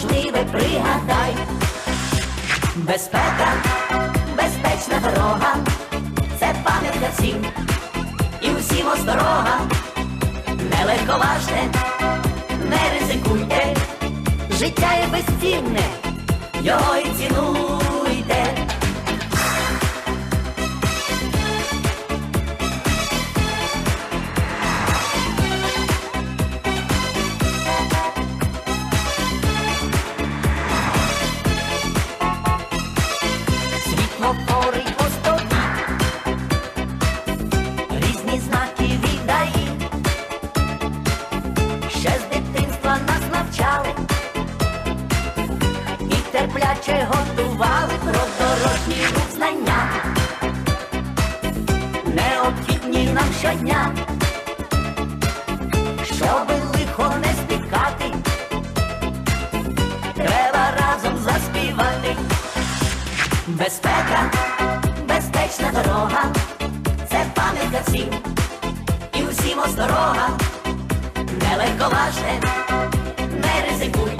себе пригадай. Безпека, безпечна дорога, це пам'ять для всім, і усім осторога, не легковажте, не ризикуйте, життя є безцінне, його і цінуйте. Терпляче готували про дорожній рух знання, необхідні нам щодня, щоби лихо не спікати, треба разом заспівати. Безпека, безпечна дорога, це пам'ятка всім, і усім осторога, не легковажте, не ризикуйте,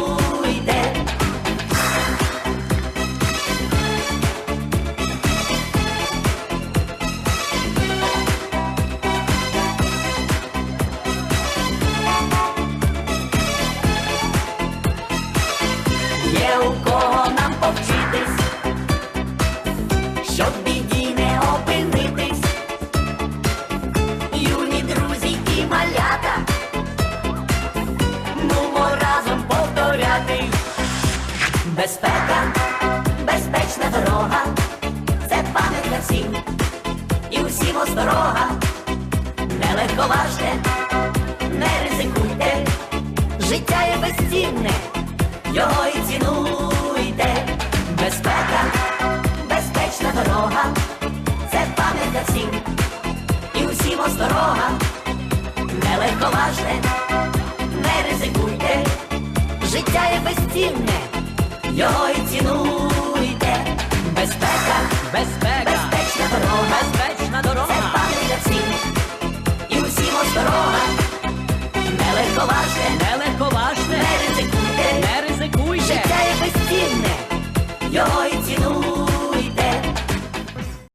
Безпека, безпечна дорога, це пам'ятка всім, і усім осторога, не легковажте, не ризикуйте, життя є безцінне, його і цінуйте. Безпека, безпечна дорога, це пам'ятка всім, і усім осторога, не легковажте, не ризикуйте, життя є безцінне, його і цінуйте. Безпека, Безпека, безпечна дорога,